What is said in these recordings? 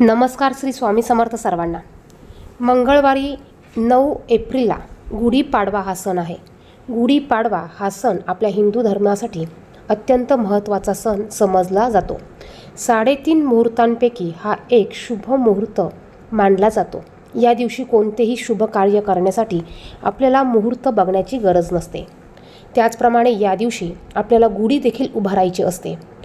नमस्कार श्री स्वामी समर्थ सर्वांना. मंगळवारी नऊ एप्रिलला गुढीपाडवा हा सण आहे. गुढीपाडवा हा सण आपल्या हिंदू धर्मासाठी अत्यंत महत्त्वाचा सण समजला जातो. साडेतीन मुहूर्तांपैकी हा एक शुभ मुहूर्त मानला जातो. या दिवशी कोणतेही शुभ कार्य करण्यासाठी आपल्याला मुहूर्त बघण्याची गरज नसते. त्याचप्रमाणे या दिवशी आपल्याला गुढी देखील उभारायची असते.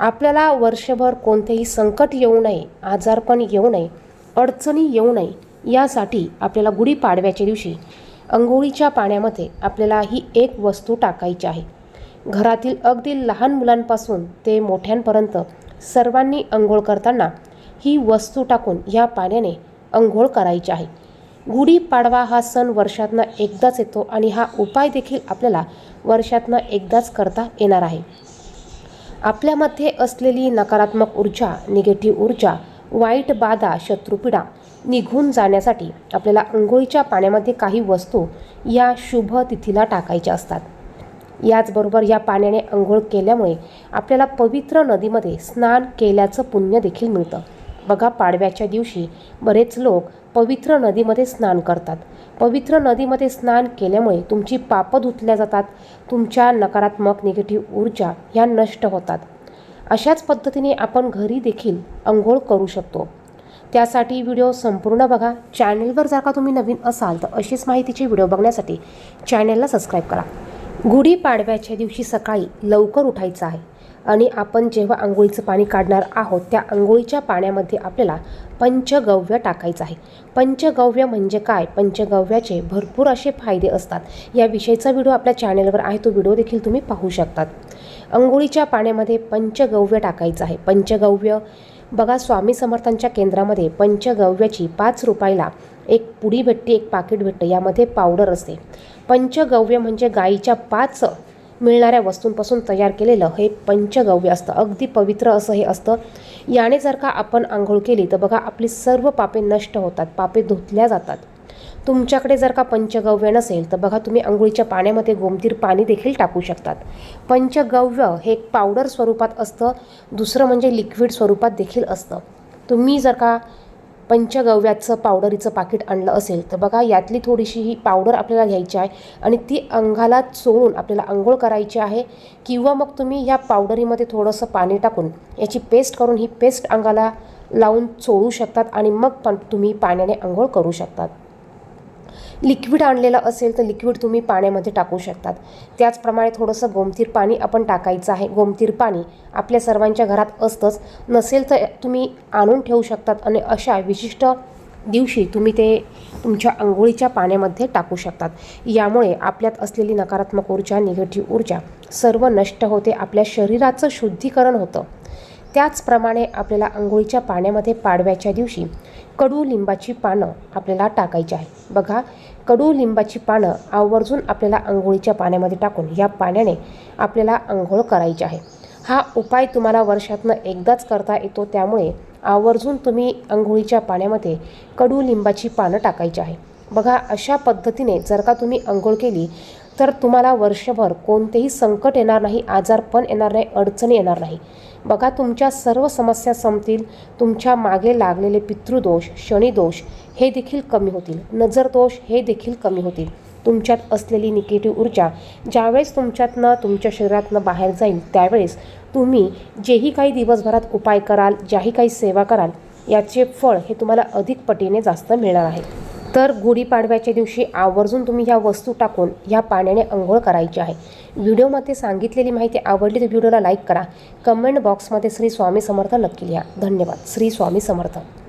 आपल्याला वर्षभर कोणतेही संकट येऊ नये आजारपण येऊ नये अडचणी येऊ नये यासाठी आपल्याला गुढीपाडव्याच्या दिवशी अंघोळीच्या पाण्यामध्ये आपल्याला ही एक वस्तू टाकायची आहे. घरातील अगदी लहान मुलांपासून ते मोठ्यांपर्यंत सर्वांनी अंघोळ करताना ही वस्तू टाकून या पाण्याने अंघोळ करायची आहे. गुढीपाडवा हा सण वर्षातनं एकदाच येतो आणि हा उपाय देखील आपल्याला वर्षातनं एकदाच करता येणार आहे. आपल्यामध्ये असलेली नकारात्मक ऊर्जा निगेटिव्ह ऊर्जा वाईट बाधा शत्रुपिडा निघून जाण्यासाठी आपल्याला अंघोळीच्या पाण्यामध्ये काही वस्तू या शुभ तिथीला टाकायच्या असतात. याचबरोबर या पाण्याने अंघोळ केल्यामुळे आपल्याला पवित्र नदीमध्ये स्नान केल्याचं पुण्य देखील मिळतं. बघा पाडव्याच्या दिवशी बरेच लोक पवित्र नदीमध्ये स्नान करतात. पवित्र नदीमध्ये स्नान केल्यामुळे तुमची पापं धुतल्या जातात तुमच्या नकारात्मक निगेटिव्ह ऊर्जा ह्या नष्ट होतात. अशाच पद्धतीने आपण घरी देखील अंघोळ करू शकतो. त्यासाठी व्हिडिओ संपूर्ण बघा. चॅनेलवर जर का तुम्ही नवीन असाल तर अशीच माहितीचे व्हिडिओ बघण्यासाठी चॅनेलला सबस्क्राईब करा. गुढीपाडव्याच्या दिवशी सकाळी लवकर उठायचं आहे. आणि आपण जेव्हा आंघोळीचं पाणी काढणार आहोत त्या आंघोळीच्या पाण्यामध्ये आपल्याला पंचगव्य टाकायचं आहे. पंचगव्य म्हणजे काय? पंचगव्याचे भरपूर असे फायदे असतात. याविषयीचा व्हिडिओ आपल्या चॅनेलवर आहे तो व्हिडिओ देखील तुम्ही पाहू शकतात. आंघोळीच्या पाण्यामध्ये पंचगव्य टाकायचं आहे. पंचगव्य बघा स्वामी समर्थांच्या केंद्रामध्ये पंचगव्याची पाच रुपयाला एक पुडी भेटते एक पाकिट भेटतं. यामध्ये पावडर असते. पंचगव्य म्हणजे गाईच्या पाच मिळणाऱ्या वस्तूंपासून तयार केलेलं हे पंचगव्य असतं. अगदी पवित्र असं हे असतं. याने जर का आपण आंघोळ केली तर बघा आपली सर्व पापे नष्ट होतात. पापे धुतल्या जातात. तुमच्याकडे जर का पंचगव्य नसेल तर बघा तुम्ही आंघोळीच्या पाण्यामध्ये गोमतीर पाणी देखील टाकू शकतात. पंचगव्य हे एक पावडर स्वरूपात असतं. दुसरं म्हणजे लिक्विड स्वरूपात देखील असतं. तुम्ही जर का पंचगव्याचं पावडरीचं पाकिट आणलं असेल तर बघा यातली थोडीशी ही पावडर आपल्याला घ्यायची आहे आणि ती अंगाला चोळून आपल्याला आंघोळ करायची आहे किंवा मग तुम्ही ह्या पावडरीमध्ये थोडंसं पाणी टाकून याची पेस्ट करून ही पेस्ट अंगाला लावून चोळू शकतात आणि मग पण तुम्ही पाण्याने आंघोळ करू शकतात. लिक्विड आणलेलं असेल तर लिक्विड तुम्ही पाण्यामध्ये टाकू शकतात. त्याचप्रमाणे थोडंसं गोमतीर पाणी आपण टाकायचं आहे. गोमतीर पाणी आपल्या सर्वांच्या घरात असतंच. नसेल तर तुम्ही आणून ठेवू शकतात आणि अशा विशिष्ट दिवशी तुम्ही ते तुमच्या आंघोळीच्या पाण्यामध्ये टाकू शकतात. यामुळे आपल्यात असलेली नकारात्मक ऊर्जा निगेटिव्ह ऊर्जा सर्व नष्ट होते. आपल्या शरीराचं शुद्धीकरण होतं. त्याचप्रमाणे आपल्याला आंघोळीच्या पाण्यामध्ये पाडव्याच्या दिवशी कडू लिंबाची पानं आपल्याला टाकायची आहे. बघा कडू लिंबाची पानं आवर्जून आपल्याला आंघोळीच्या पाण्यामध्ये टाकून या पाण्याने आपल्याला आंघोळ करायची आहे. हा उपाय तुम्हाला वर्षातनं एकदाच करता येतो त्यामुळे आवर्जून तुम्ही आंघोळीच्या पाण्यामध्ये कडू लिंबाची पानं टाकायची आहे. बघा अशा पद्धतीने जर का तुम्ही आंघोळ केली तर तुम्हाला वर्षभर कोणतेही संकट येणार नाही आजारपण येणार नाही अडचणी येणार नाही. बघा तुमच्या सर्व समस्या संपतील तुमच्या मागे लागलेले पितृदोष शनिदोष हे देखील कमी होतील. नजरदोष हे देखील कमी होतील. तुमच्यात असलेली निगेटिव्ह ऊर्जा ज्यावेळेस तुमच्यातनं तुमच्या शरीरातनं बाहेर जाईल त्यावेळेस तुम्ही जेही काही दिवसभरात उपाय कराल ज्याही काही सेवा कराल याचे फळ हे तुम्हाला अधिक पटीने जास्त मिळणार आहे. तर गुढीपाडव्याच्या दिवशी आवर्जून तुम्ही ह्या वस्तू टाकून ह्या पाण्याने अंघोळ करायची आहे. व्हिडिओमध्ये सांगितलेली माहिती आवडली तर व्हिडिओला लाईक करा. कमेंट बॉक्समध्ये श्री स्वामी समर्थ नक्की लिहा. धन्यवाद. श्री स्वामी समर्थ.